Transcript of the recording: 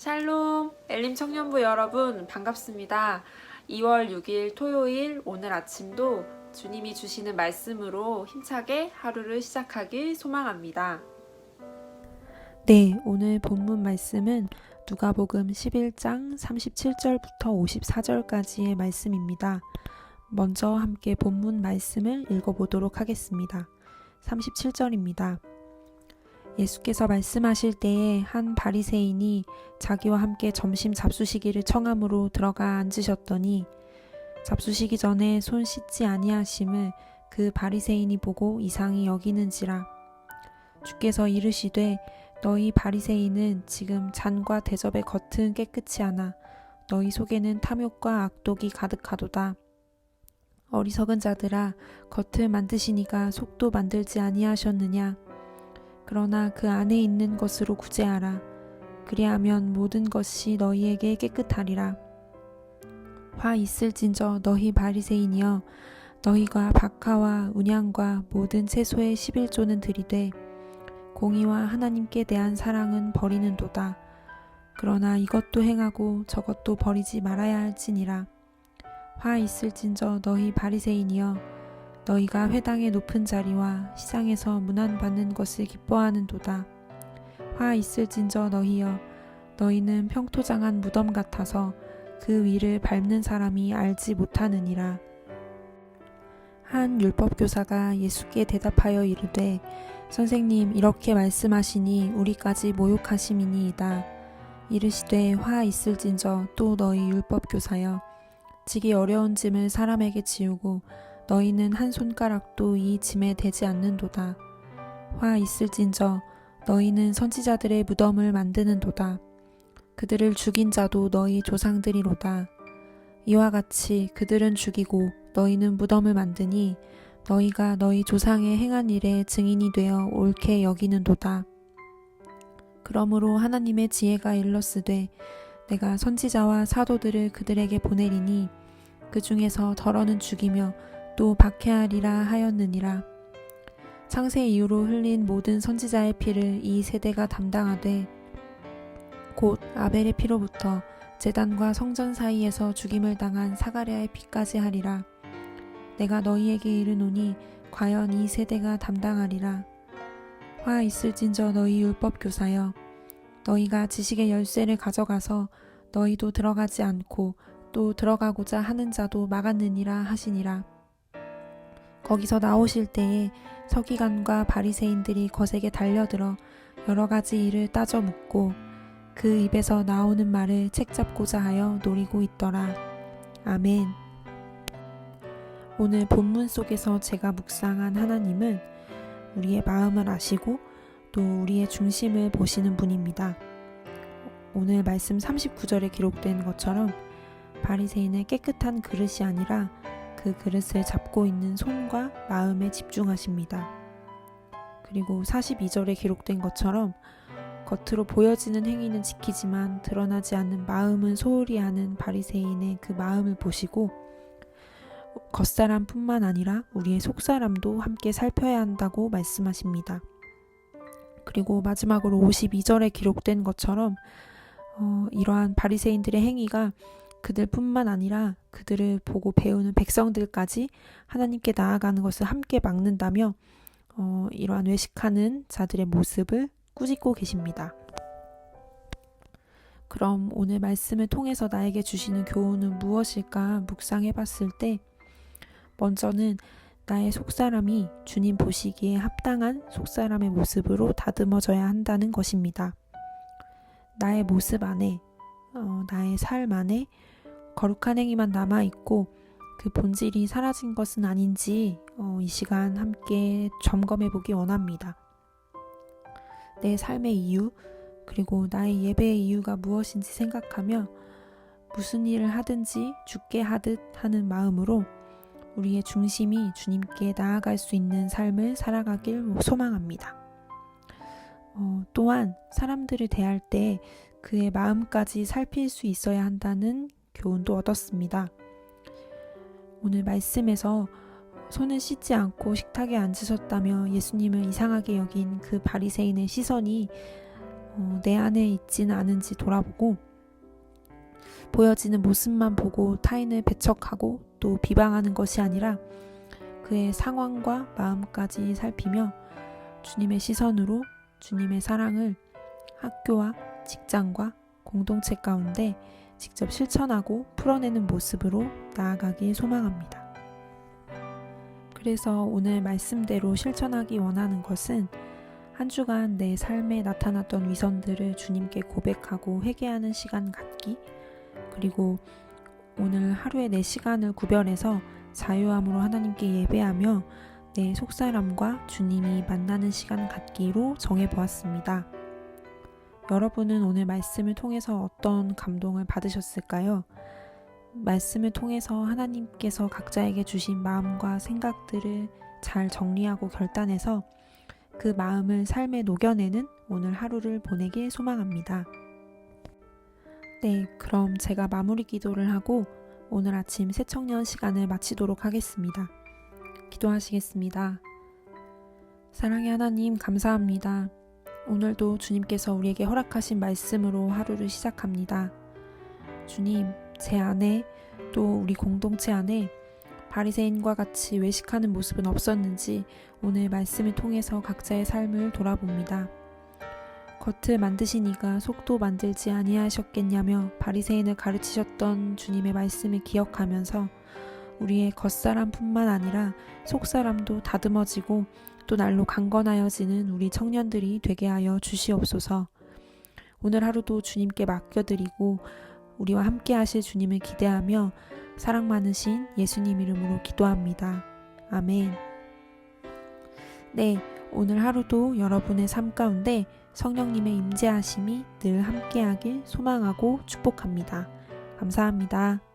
샬롬 엘림 청년부 여러분 반갑습니다. 2월 6일 토요일 오늘 아침도 주님이 주시는 말씀으로 힘차게 하루를 시작하길 소망합니다. 네, 오늘 본문 말씀은 누가복음 11장 37절부터 54절까지의 말씀입니다. 먼저 함께 본문 말씀을 읽어보도록 하겠습니다. 37절입니다. 예수께서 말씀하실 때에 한 바리새인이 자기와 함께 점심 잡수시기를 청함으로 들어가 앉으셨더니 잡수시기 전에 손 씻지 아니하심을 그 바리새인이 보고 이상히 여기는지라 주께서 이르시되 너희 바리새인은 지금 잔과 대접의 겉은 깨끗이 하나 너희 속에는 탐욕과 악독이 가득하도다. 어리석은 자들아 겉을 만드시니가 속도 만들지 아니하셨느냐 그러나 그 안에 있는 것으로 구제하라 그리하면 모든 것이 너희에게 깨끗하리라 화 있을진저 너희 바리새인이여 너희가 박하와 운양과 모든 채소의 11조는 들이되 공의와 하나님께 대한 사랑은 버리는도다. 그러나 이것도 행하고 저것도 버리지 말아야 할지니라. 화 있을진저 너희 바리새인이여 너희가 회당의 높은 자리와 시장에서 문안 받는 것을 기뻐하는도다. 화 있을진저 너희여 너희는 평토장한 무덤 같아서 그 위를 밟는 사람이 알지 못하느니라. 한 율법 교사가 예수께 대답하여 이르되 선생님 이렇게 말씀하시니 우리까지 모욕하심이니이다. 이르시되 화 있을진저 또 너희 율법 교사여 지기 어려운 짐을 사람에게 지우고 너희는 한 손가락도 이 짐에 대지 않는도다. 화 있을진저 너희는 선지자들의 무덤을 만드는도다. 그들을 죽인 자도 너희 조상들이로다. 이와 같이 그들은 죽이고 너희는 무덤을 만드니 너희가 너희 조상의 행한 일에 증인이 되어 옳게 여기는도다. 그러므로 하나님의 지혜가 일렀으되 내가 선지자와 사도들을 그들에게 보내리니 그 중에서 덜어는 죽이며 또 박해하리라 하였느니라. 창세 이후로 흘린 모든 선지자의 피를 이 세대가 담당하되 곧 아벨의 피로부터 제단과 성전 사이에서 죽임을 당한 사가랴의 피까지 하리라. 내가 너희에게 이르노니 과연 이 세대가 담당하리라. 화 있을진저 너희 율법 교사여 너희가 지식의 열쇠를 가져가서 너희도 들어가지 않고 또 들어가고자 하는 자도 막았느니라 하시니라. 거기서 나오실 때에 서기관과 바리새인들이 거세게 달려들어 여러 가지 일을 따져 묻고 그 입에서 나오는 말을 책잡고자 하여 노리고 있더라. 아멘. 오늘 본문 속에서 제가 묵상한 하나님은 우리의 마음을 아시고 또 우리의 중심을 보시는 분입니다. 오늘 말씀 39절에 기록된 것처럼 바리새인의 깨끗한 그릇이 아니라 그 그릇을 잡고 있는 손과 마음에 집중하십니다. 그리고 42절에 기록된 것처럼 겉으로 보여지는 행위는 지키지만 드러나지 않는 마음은 소홀히 하는 바리새인의 그 마음을 보시고 겉사람뿐만 아니라 우리의 속사람도 함께 살펴야 한다고 말씀하십니다. 그리고 마지막으로 52절에 기록된 것처럼 어, 이러한 바리새인들의 행위가 그들뿐만 아니라 그들을 보고 배우는 백성들까지 하나님께 나아가는 것을 함께 막는다며 어, 이러한 외식하는 자들의 모습을 꾸짖고 계십니다. 그럼 오늘 말씀을 통해서 나에게 주시는 교훈은 무엇일까 묵상해 봤을 때 먼저는 나의 속사람이 주님 보시기에 합당한 속사람의 모습으로 다듬어져야 한다는 것입니다. 나의 모습 안에, 어, 나의 삶 안에 거룩한 행위만 남아 있고 그 본질이 사라진 것은 아닌지 어, 이 시간 함께 점검해 보기 원합니다. 내 삶의 이유, 그리고 나의 예배의 이유가 무엇인지 생각하며 무슨 일을 하든지 죽게 하듯 하는 마음으로 우리의 중심이 주님께 나아갈 수 있는 삶을 살아가길 소망합니다. 어, 또한 사람들을 대할 때 그의 마음까지 살필 수 있어야 한다는 교훈도 얻었습니다. 오늘 말씀에서 손을 씻지 않고 식탁에 앉으셨다며 예수님을 이상하게 여긴 그 바리새인의 시선이 어, 내 안에 있지는 않은지 돌아보고 보여지는 모습만 보고 타인을 배척하고 또 비방하는 것이 아니라 그의 상황과 마음까지 살피며 주님의 시선으로 주님의 사랑을 학교와 직장과 공동체 가운데 직접 실천하고 풀어내는 모습으로 나아가길 소망합니다. 그래서 오늘 말씀대로 실천하기 원하는 것은 한 주간 내 삶에 나타났던 위선들을 주님께 고백하고 회개하는 시간 갖기, 그리고 오늘 하루에 내 시간을 구별해서 자유함으로 하나님께 예배하며 내 속사람과 주님이 만나는 시간 갖기로 정해보았습니다. 여러분은 오늘 말씀을 통해서 어떤 감동을 받으셨을까요? 말씀을 통해서 하나님께서 각자에게 주신 마음과 생각들을 잘 정리하고 결단해서 그 마음을 삶에 녹여내는 오늘 하루를 보내길 소망합니다. 네, 그럼 제가 마무리 기도를 하고 오늘 아침 새청년 시간을 마치도록 하겠습니다. 기도하시겠습니다. 사랑의 하나님, 감사합니다. 오늘도 주님께서 우리에게 허락하신 말씀으로 하루를 시작합니다. 주님, 제 안에 또 우리 공동체 안에 바리새인과 같이 외식하는 모습은 없었는지 오늘 말씀을 통해서 각자의 삶을 돌아봅니다. 겉을 만드신 이가 속도 만들지 아니하셨겠냐며 바리새인을 가르치셨던 주님의 말씀을 기억하면서 우리의 겉사람뿐만 아니라 속사람도 다듬어지고 또 날로 강건하여지는 우리 청년들이 되게 하여 주시옵소서. 오늘 하루도 주님께 맡겨드리고 우리와 함께 하실 주님을 기대하며 사랑 많으신 예수님 이름으로 기도합니다. 아멘. 네, 오늘 하루도 여러분의 삶 가운데 성령님의 임재하심이 늘 함께하길 소망하고 축복합니다. 감사합니다.